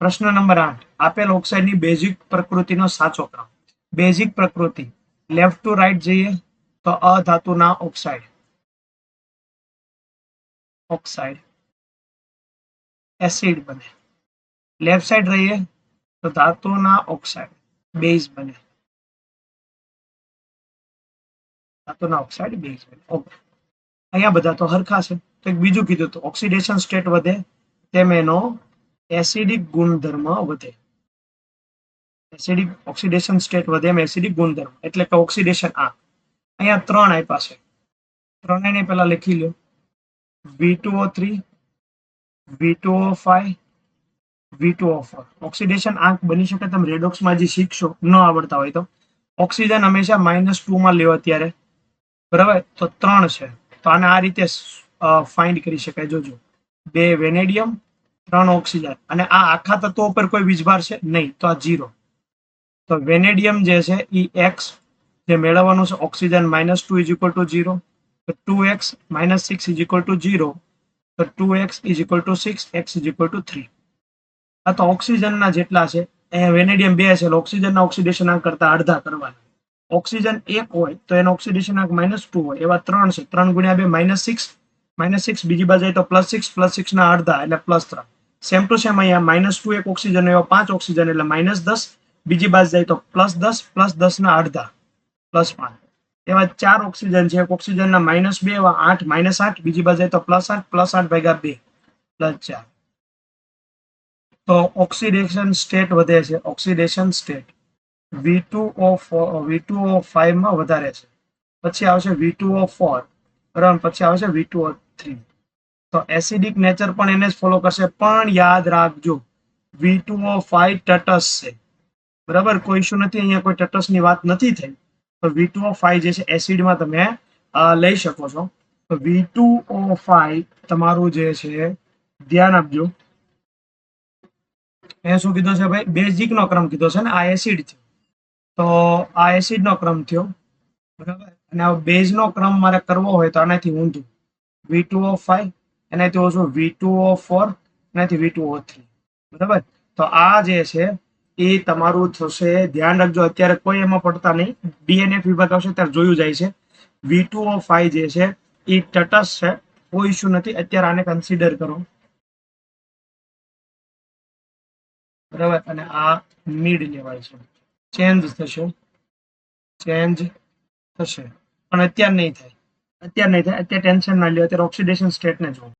પ્રશ્ન નંબર આઠ. આપેલ ઓક્સાઇડની બેઝિક પ્રકૃતિનો સાચો ક્રમ. બેઝિક પ્રકૃતિ. લેફ્ટ ટુ રાઈટ જઈએ તો અધાતુના ઓક્સાઇડ. ઓક્સાઇડ. એસિડ બને. લેફ્ટ સાઈડ રહીએ તો ધાતુના ઓક્સાઇડ. બેઝ બને. ધાતુના ઓક્સાઇડ, બેઝ બને. ઓકે. અહીંયા બધા તો હરખા છે. તો એક બીજું કીધું તો ઓક્સિડેશન સ્ટેટ વધે તેમ એનો એસિડિક ગુણધર્મ વધે. એસિડિક ઓક્સિડેશન સ્ટેટ વધે એમ એસિડિક ગુણધર્મ. એટલે કે ઓક્સિડેશન આ. અહીંયા ત્રણ આપ્યા છે. ત્રણેયને પહેલા લખી લો V two three V two five V two O four oxidation આંક બની શકે તમે રેડોક્સમાં જે શીખશો, ન આવડતા હોય તો. ઓક્સિજન હંમેશા માઇનસ ટુમાં લેવો અત્યારે બરાબર? તો ત્રણ છે. તો આને આ રીતે ફાઇન્ડ કરી શકાય. જોજો. બે વેનેડિયમ ત્રણ ઓક્સિજન. અને આ આખા તત્વો ઉપર કોઈ વીજભાર છે? નહીં. તો આ જીરો તો વેનેડિયમ જે છે, ઈ એક્સ જે મેળવવાનું છે, oxygen minus two is equal to zero two X minus six is equal to zero તો two X is equal to six X is equal to three આ તો ઓક્સિજનના જેટલા છે, એ વેનેડિયમ બે છે ઓક્સિજનના ઓક્સિડેશન આંક કરતા અડધા કરવાના. ઓક્સિજન એક હોય, તો એનો ઓક્સિડેશન આંક માઇનસ ટુ હોય. એવા ત્રણ છે. ત્રણ ગુણ્યા બે માઇનસ સિક્સ માઇનસ સિક્સ બીજી બાજુ તો પ્લસ સિક્સ પ્લસ સિક્સના અડધા, એટલે પ્લસ ત્રણ સેમ ટુ સેમ અહીંયા માઇનસ ટુ એક ઓક્સિજન એવા પાંચ ઓક્સિજન એટલે માઇનસ દસ, બીજી બાજુ જાય તો પ્લસ દસ પ્લસ દસ ના અડધા પ્લસ પાંચ. એવા ચાર ઓક્સિજન છે. એક ઓક્સિજનના માઇનસ બે, એવા આઠ માઇનસ આઠ, બીજી બાજુ જાય તો પ્લસ આઠ પ્લસ આઠ ભાગ્યા બે પ્લસ ચાર. તો ઓક્સિડેશન સ્ટેટ વધે છે. Oxidation state V two O V two O ફાઈવમાં વધારે છે. પછી આવશે વી ટુ ઓ ફોર બરાબર? પછી આવશે વી ટુ ઓ થ્રી તો એસિડિક નેચર પણ એને ફોલો કરશે. પણ યાદ રાખજો વી ટુ ફાઈવ ટટસ છે. બરાબર? કોઈ ઇશ્યુ નથી, અહીંયા કોઈ ટટસની વાત નથી થઈ. તો વી ટુ ફાઈવ જે છે એસિડમાં તમે લઈ શકો છો. તો વી ટુ ઓ ફાઈવ તમારું જે છે, ધ્યાન આપજો. એ શું કીધું છે ભાઈ? બેઝિક નો ક્રમ કીધો છે ને, આ એસિડ છે. તો આ એસિડ નો ક્રમ થયો. બરાબર? અને બેઝ નો ક્રમ મારે કરવો હોય તો આનાથી ઊંધું. વી ટુ ઓ ફાઈવ એનાથી ઓછું વી ટુ ઓ ફોર એનાથી વી ટુ ઓ થ્રી બરાબર? તો આ જે છે, એ તમારું થશે, ધ્યાન રાખજો, અત્યારે કોઈ એમાં પડતા નહીં. ડીએનએફ વિભાગ આવશે, ત્યારે જોયું જાય છે. વી ટુ ઓ ફાઈવ જે છે, એ ટટસ છે, કોઈ ઇશ્યુ નથી. અત્યારે આને કન્સિડર કરો. બરાબર? અને આ મિડ લેવાય છે. ચેન્જ થશે. ચેન્જ થશે. પણ અત્યારે નહીં થાય. અત્યારે નહીં થાય. અત્યારે ટેન્શન ના લ્યો. અત્યારે ઓક્સિડેશન સ્ટેટને જુઓ.